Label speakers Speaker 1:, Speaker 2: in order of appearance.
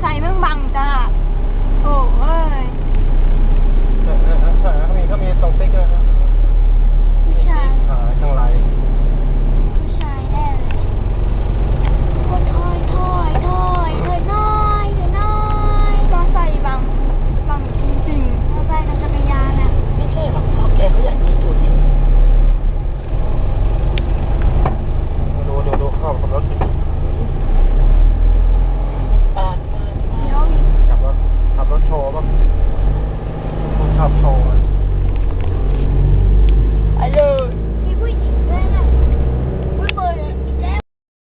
Speaker 1: ไซค์แม่งบังจ้า